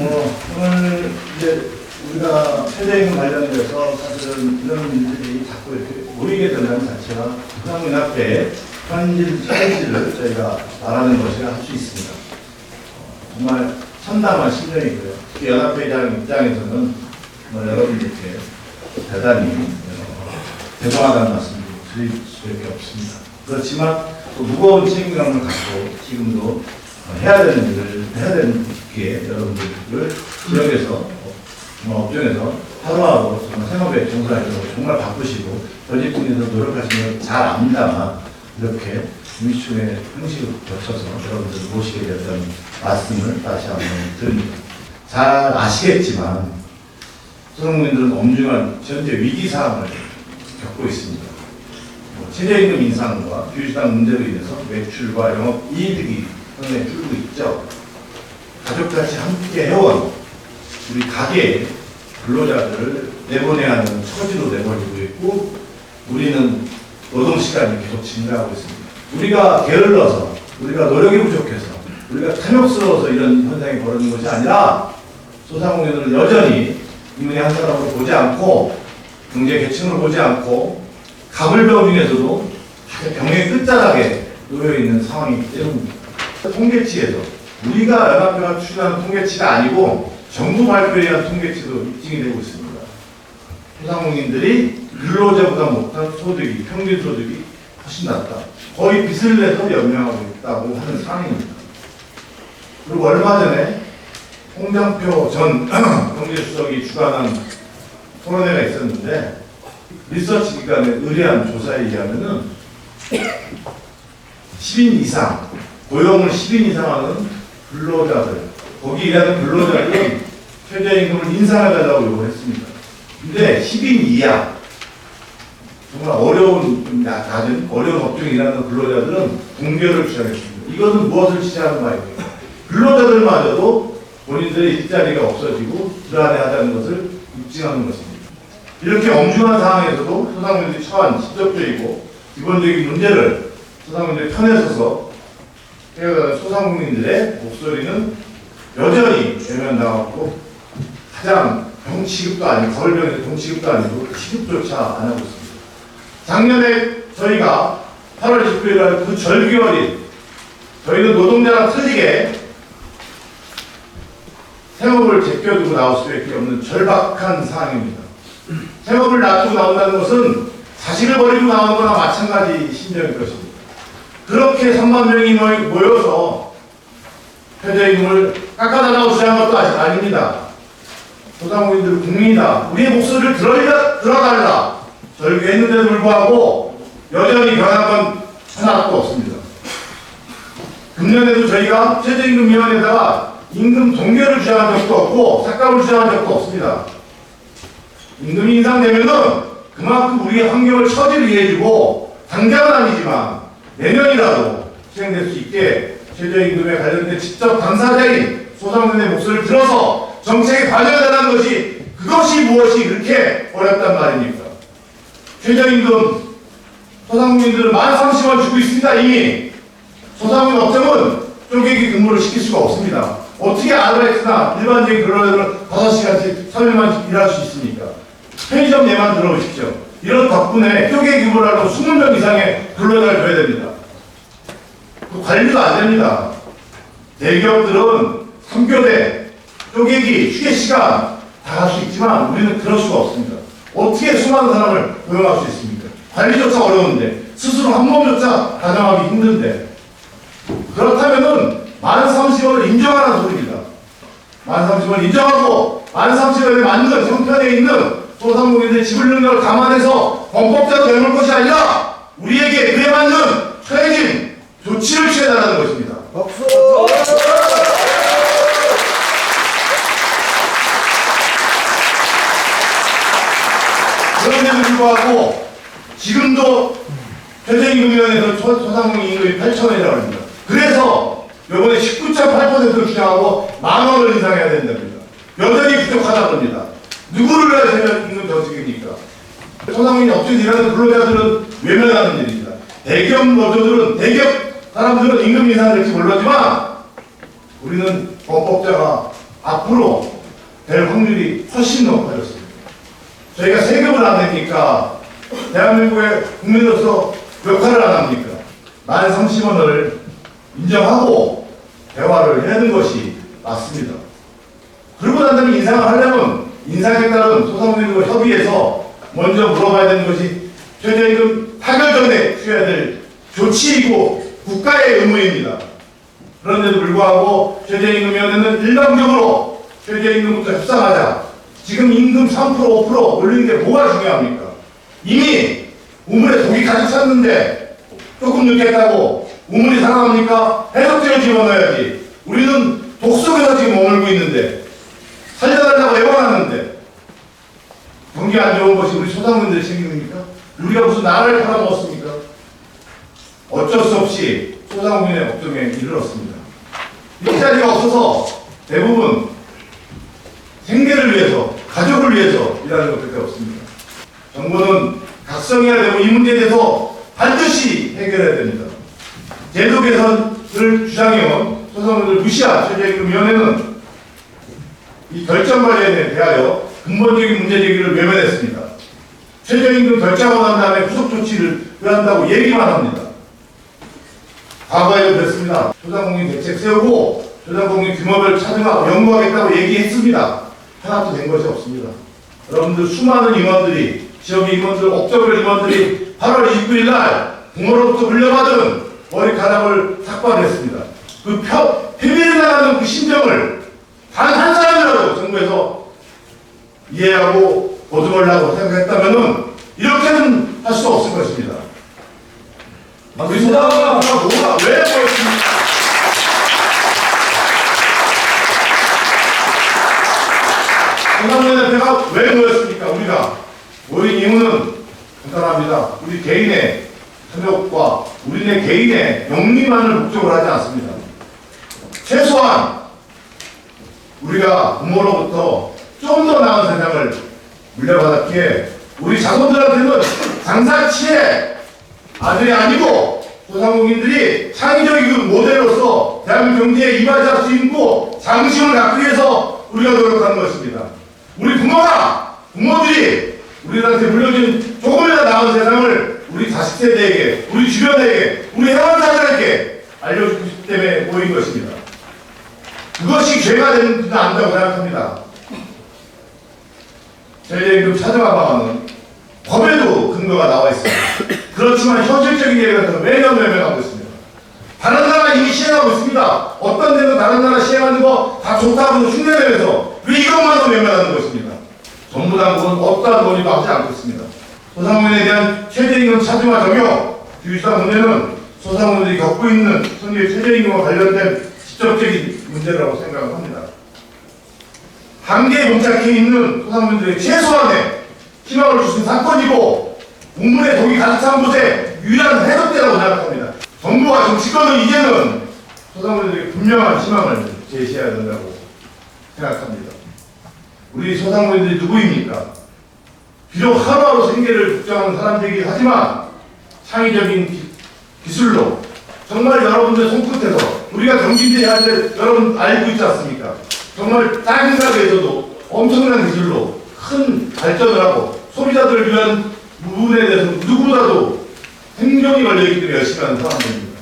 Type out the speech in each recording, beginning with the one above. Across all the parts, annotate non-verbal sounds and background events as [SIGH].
어, 오늘 이제 우리가 최저임금 관련돼서 사실은 이런 일들이 자꾸 이렇게 모이게 된다는 자체가 한국연합회의 현실, 현실을 저희가 말하는 것이라 할 수 있습니다. 어, 정말 참담한 심정이고요. 특히 연합회장 입장에서는 정말 여러분들께 대단히 어, 죄송하다는 말씀을 드릴 수밖에 없습니다. 그렇지만 또 무거운 책임감을 갖고 지금도 어, 해야 되는 일을 해야 되는 기에 여러분들을 지역에서 업종에서 하루하루 정말 생업에 종사하시고 정말 바쁘시고 전직분에서 노력하시는 걸잘 압니다만 이렇게 유미충의 형식을 거쳐서 여러분들 모시게 됐다는 말씀을 다시 한번 드립니다. 잘 아시겠지만 소상공인들은 엄중한 현재 위기 상황을 겪고 있습니다. 뭐 최저임금 인상과 규제당 문제로 인해서 매출과 영업 이익이 상당히 줄고 있죠. 가족같이 함께 해온 우리 가게의 근로자들을 내보내야 하는 처지로 내버리고 있고 우리는 노동 시간이 계속 증가하고 있습니다. 우리가 게을러서 우리가 노력이 부족해서 우리가 탐욕스러워서 이런 현상이 벌어지는 것이 아니라 소상공인들은 여전히 인문의 한 사람으로 보지 않고 경제 계층으로 보지 않고 배운 중에서도 병의 끝자락에 놓여 있는 상황이기 때문입니다. 통계치에서 우리가 연합회가 추진하는 통계치가 아니고 정부 발표에 의한 통계치도 입증이 되고 있습니다. 소상공인들이 근로자보다 못한 소득이 평균 소득이 훨씬 낮다. 거의 빚을 내서 연명하고 있다고 하는 상황입니다. 그리고 얼마 전에 홍장표 전 [CLEARS THROAT] 경제수석이 주관한 토론회가 있었는데 리서치 기관의 의뢰한 조사에 의하면은 [CLEARS THROAT] 10인 이상 고용을 10인 이상 하는 근로자들 거기 일하는 근로자들은 최저임금을 인상해달라고 요구했습니다. 근데 10인 이하 정말 어려운 낮은 어려운 업종에 일하는 근로자들은 동결을 주장했습니다. 이것은 무엇을 지지하는 말입니까? 근로자들마저도 본인들의 일자리가 없어지고 불안해하다는 것을 입증하는 것입니다. 이렇게 엄중한 상황에서도 소상공인들이 처한 직접적이고 기본적인 문제를 소상공인들의 편에 서서 해결하는 소상공인들의 목소리는 여전히 외면당하고 가장 병 취급도 아니고 거울병에서 병 취급도 아니고 취급조차 안 하고 있습니다. 작년에 저희가 8월 29일 날그 절기월인 저희는 노동자랑 틀리게 생업을 제껴두고 나올 수밖에 없는 절박한 상황입니다. 생업을 놔두고 나온다는 것은 자식을 버리고 나오는 거나 마찬가지 심정일 것입니다. 그렇게 3만 명이 모여서 최저임금을 깎아달라고 주장한 것도 아직 아닙니다. 소상공인들 국민이다. 우리의 목소리를 들어야, 들어달라. 절규했는데도 불구하고 여전히 변한 건 하나도 없습니다. 금년에도 저희가 최저임금위원회에다가 임금 동결을 주장한 적도 없고 삭감을 주장한 적도 없습니다. 임금이 인상되면은 그만큼 우리의 환경을 처지를 이해해주고 당장은 아니지만 내년이라도 시행될 수 있게 최저임금에 관련된 직접 당사자인 소상공인의 목소리를 들어서 정책에 반영해달라는 것이 그것이 무엇이 그렇게 어렵단 말입니까? 최저임금 소상공인들은 만 30원 주고 있습니다 이미 소상공인 업체는 쪼개기 근무를 시킬 수가 없습니다. 어떻게 아르바이트나 일반적인 근로자들은 5시간씩 3일만 일할 수 있습니까? 편의점 예만 들어오십시오. 이런 덕분에 근무를 하고 20명 이상의 근로자를 줘야 됩니다. 그 관리도 안 됩니다. 대기업들은 3교대, 쪼개기, 휴게 시간 다 할 수 있지만 우리는 그럴 수가 없습니다. 어떻게 수많은 사람을 고용할 수 있습니까? 관리조차 어려운데 스스로 한 몸조차 가정하기 힘든데 그렇다면은 만 30원을 인정하라는 소리입니다. 만 30원을 인정하고 만 30원에 맞는 형편에 있는 소상공인들의 지불 능력을 감안해서 범법자로 내놓을 것이 아니라 우리에게 그에 맞는 최진 조치를 취해달라는 것입니다. 그런데도 불구하고 지금도 최저임금위원회에서 소- 소상공인 임금이 8천원이라고 합니다. 그래서 이번에 19.8%를 주장하고 만 원을 인상해야 된답니다. 여전히 부족하다고 합니다. 누구를 위해 최저임금 정책입니까? 소상공인 업체에 일하는 근로자들은 외면하는 일입니다. 대기업 노조들은 대기업 사람들은 임금 인상을 될지 모르지만 우리는 범법자가 앞으로 될 확률이 훨씬 높아졌습니다. 저희가 세금을 안 내니까 대한민국의 국민으로서 역할을 안 합니까? 만 30원을 인정하고 대화를 해야 하는 것이 맞습니다. 그러고 난 다음에 인상을 하려면 따른 소상공인과 협의해서 먼저 물어봐야 되는 것이 최저임금 타결 전에 취해야 될 조치이고 국가의 의무입니다. 그런데도 불구하고 최저임금위원회는 일방적으로 최저임금부터 협상하자. 지금 임금 3% 5% 올리는 게 뭐가 중요합니까? 이미 우물에 독이 가득 찼는데 조금 늦겠다고 우물이 살아납니까? 해독제를 집어넣어야지. 우리는 독 속에서 지금 머물고 있는데 살려달라고 애원하는데 경기 안 좋은 것이 우리 소상공인들 책임입니까? 우리가 무슨 나라를 팔아먹었습니까? 어쩔 수 없이 소상공인의 업종에 이르렀습니다. 일자리가 없어서 대부분 생계를 위해서, 가족을 위해서 일하는 것밖에 없습니다. 정부는 각성해야 되고 이 문제에 대해서 반드시 해결해야 됩니다. 제도 개선을 주장해온 소상공인을 무시한 최저임금위원회는 이 결정 관련에 대하여 근본적인 문제 제기를 외면했습니다. 최저임금 결정하고 난 다음에 후속 조치를 한다고 얘기만 합니다. 과거에도 그랬습니다. 소상공인 대책 세우고 소상공인 규모별 차등하고 연구하겠다고 얘기했습니다. 하나도 된 것이 없습니다. 여러분들 수많은 임원들이 지역 임원들, 옥저별 임원들이 8월 29일 날 부모로부터 물려받은 머리카락을 삭발했습니다. 그 표, 표면에 나가는 그 심정을 단 한 사람이라도 정부에서 이해하고 보듬으려고 생각했다면은 이렇게는 할 수 없을 것입니다. 우리 소상공인가 뭐가 왜 그렇습니까? 소상공인협회가 왜 모였습니까? 우리가 모인 이유는 간단합니다. 우리 개인의 협력과 우리네 개인의 영리만을 목적으로 하지 않습니다. 최소한 우리가 부모로부터 좀 더 나은 세상을 물려받았기에 우리 자손들한테는 장사치의 아들이 아니고 소상공인들이 창의적인 그 모델로서 대한민국 경제에 이바지할 수 있고 장심을 갖기 위해서 우리가 노력하는 것입니다. 우리 부모가 부모들이 우리한테 물려준 조금이라도 나은 세상을 우리 자식 세대에게 우리 주변에게 우리 회원사들에게 알려주기 때문에 모인 것입니다. 그것이 죄가 되는 줄 안다고 생각합니다. 그 차등화 방안은 법에도 근거가 나와 있습니다. 그렇지만 현실적인 예가 매년 외면하고 있습니다. 다른 나라 이미 시행하고 있습니다. 어떤 데는 다른 나라 시행하는 거 다 좋다고 흉내내면서 왜 이것만도 외면하는 것입니다. 정부 당국은 어떠한 논의도 하지 않고 있습니다. 소상공인에 대한 최저임금 차등화 적용, 비유사 문제는 소상공인들이 겪고 있는 현재 최저임금과 관련된 직접적인 문제라고 생각을 합니다. 한계에 봉착해 있는 소상공인들의 최소한의 희망을 주신 사건이고 우물에 독이 가득 찬 곳에 유일한 해독제라고 생각합니다. 정부와 정치권은 이제는 소상공인들에게 분명한 희망을 제시해야 된다고 생각합니다. 우리 소상공인들이 누구입니까? 비록 하루하루 생계를 걱정하는 사람들이긴 하지만 창의적인 기, 기술로 정말 여러분들 손끝에서 우리가 경기대 할때 여러분 알고 있지 않습니까? 정말 작은 가게에서도 엄청난 기술로 큰 발전을 하고 소비자들을 위한 부분에 대해서 누구보다도 생명이 걸려있기 때문에 열심히 하는 사람들입니다.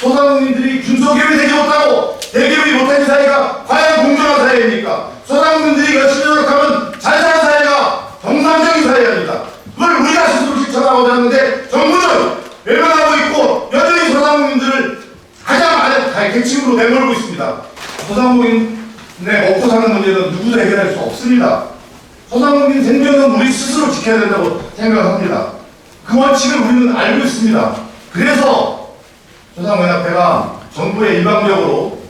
소상공인들이 중소기업이 되지 못하고 대기업이 못하는 사회가 과연 공정한 사회입니까? 소상공인들이 열심히 노력하면 잘 사는 사회가 정상적인 사회입니다. 그걸 우리가 스스로 실천하고자 하는데 정부는 외면하고 있고 여전히 소상공인들을 가장 계층으로 내몰고 있습니다. 소상공인의 먹고 사는 문제는 누구도 해결할 수 없습니다. 소상공인 생존은 우리 스스로 지켜야 된다고 생각합니다. 그 원칙을 우리는 알고 있습니다. 그래서 소상공인협회가 정부에 일방적으로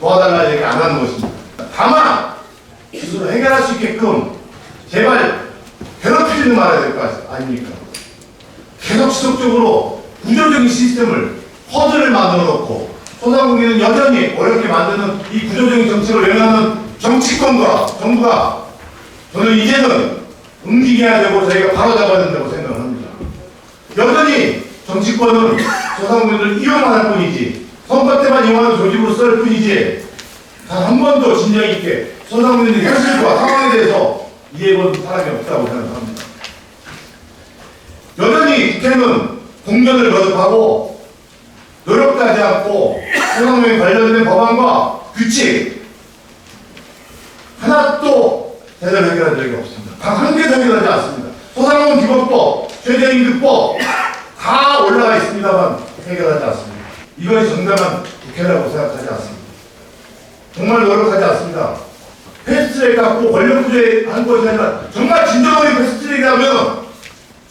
도와달라 얘기 안 하는 것입니다. 다만 스스로 해결할 수 있게끔 제발 괴롭히지는 말아야 될거 아닙니까? 계속 지속적으로 구조적인 시스템을 허들을 만들어 놓고 소상공인은 여전히 어렵게 만드는 이 구조적인 정책을 외면하는 정치권과 정부가 저는 이제는 움직여야 되고 저희가 바로 잡아야 된다고 생각을 합니다. 여전히 정치권은 소상공인을 이용할 뿐이지 선거 때만 이용하는 조직으로 쓸 뿐이지 단한 번도 진정 있게 소상공인들의 현실과 상황에 대해서 이해해본 사람이 없다고 생각합니다. 여전히 국회는 공전을 거듭하고 노력도 하지 않고 소상공인 관련된 법안과 규칙 하나도 제대로 해결한 적이 없습니다. 단한 개도 해결하지 않습니다. 소상공인 기본법, 최저임금법 다 올라가 있습니다만 해결하지 않습니다. 이것이 정당한 국회라고 생각하지 않습니다. 정말 노력하지 않습니다. 패스트트랙 갖고 권력 구제 한 것이 아니라 정말 진정한 패스트트랙이라면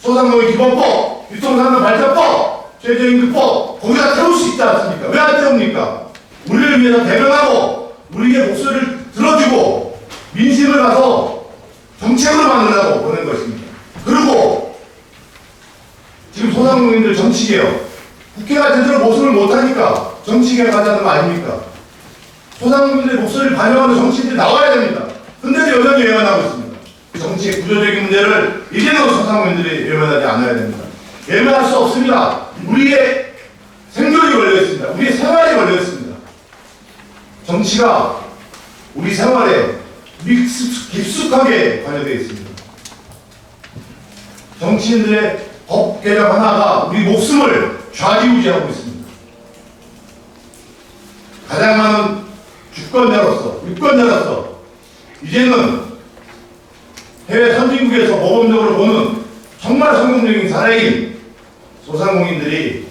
소상공인 기본법, 유통산업 발전법, 최저임금법 거기다 태울 수 있지 않습니까? 왜 안 태웁니까? 우리를 위해서 대변하고 우리의 목소리를 들어주고 민심을 가서 정책으로 만들라고 보낸 것입니다. 그리고 지금 소상공인들 정치개혁 국회가 제대로 모습을 못하니까 정치개혁 하자는 거 아닙니까? 소상공인들의 목소리를 반영하는 정치인들이 나와야 됩니다. 근데도 여전히 외면하고 있습니다. 정치의 구조적인 문제를 이제는 소상공인들이 외면하지 않아야 됩니다. 외면할 수 없습니다. 우리의 생존이 걸려 있습니다. 우리의 생활이 걸려 있습니다. 정치가 우리 생활에 믹스, 깊숙하게 관여되어 있습니다. 정치인들의 법 개정 하나가 우리 목숨을 좌지우지하고 있습니다. 가장 많은 주권자로서, 유권자로서 이제는 해외 선진국에서 모범적으로 보는 정말 성공적인 사례인 소상공인들이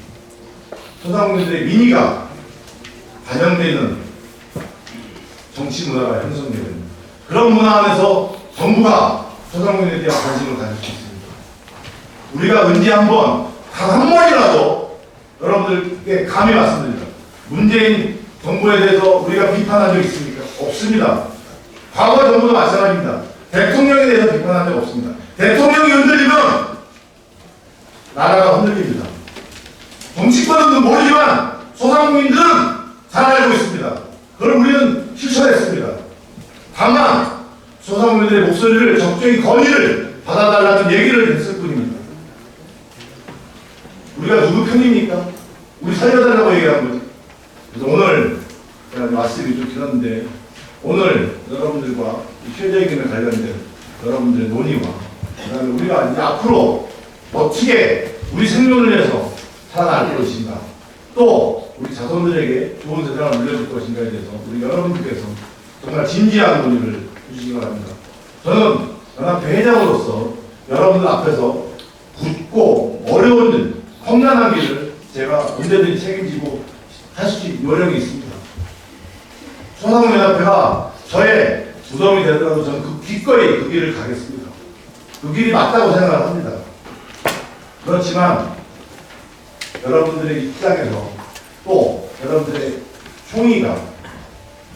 소상공인들의 민의가 반영되는 정치 문화가 형성되는. 그런 문화 안에서 정부가 소상공인에 대한 관심을 가질 수 있습니다. 우리가 언제 한번 단 한 번이라도 여러분들께 감히 말씀드립니다. 문재인 정부에 대해서 우리가 비판한 적 있습니까? 없습니다. 과거 정부도 마찬가지입니다. 대통령에 대해서 비판한 적 없습니다. 대통령이 흔들리면 나라가 흔들립니다. 정치권은 모르지만 소상공인들은 잘 알고 있습니다. 그걸 우리는 실천했습니다. 다만 소상공인들의 목소리를 적정히 건의를 받아달라는 얘기를 했을 뿐입니다. 우리가 누구 편입니까? 우리 살려달라고 얘기한 거죠. 그래서 오늘 제가 말씀이 좀 길었는데 오늘 여러분들과 이 최저임금에 관련된 여러분들의 논의와 그다음에 우리가 이제 앞으로 어떻게 우리 생존을 위해서 살아날 것인가 또 우리 자손들에게 좋은 세상을 물려줄 것인가에 대해서 우리 여러분들께서 정말 진지한 논의를 해주시기 바랍니다. 저는 연합회 회장으로서 여러분들 앞에서 굳고 어려운 일, 험난한 길을 제가 언제든지 책임지고 할 수 있는 요령이 있습니다. 소상공인협회가 저의 무덤이 되더라도 저는 그 기꺼이 그 길을 가겠습니다. 그 길이 맞다고 생각을 합니다. 그렇지만 여러분들의 입장에서 또 여러분들의 총의가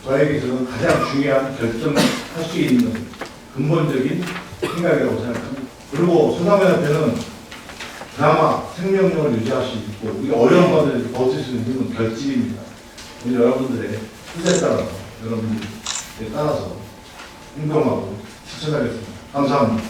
저에게 있어서 가장 중요한 결정할 수 있는 근본적인 생각이라고 생각합니다. 그리고 소상공인협회는 그나마 생명력을 유지할 수 있고 우리가 어려운 것을 버틸 수 있는 결집입니다. 여러분들의 뜻에 따라서 여러분들에 따라서 행동하고 실천하겠습니다. 감사합니다.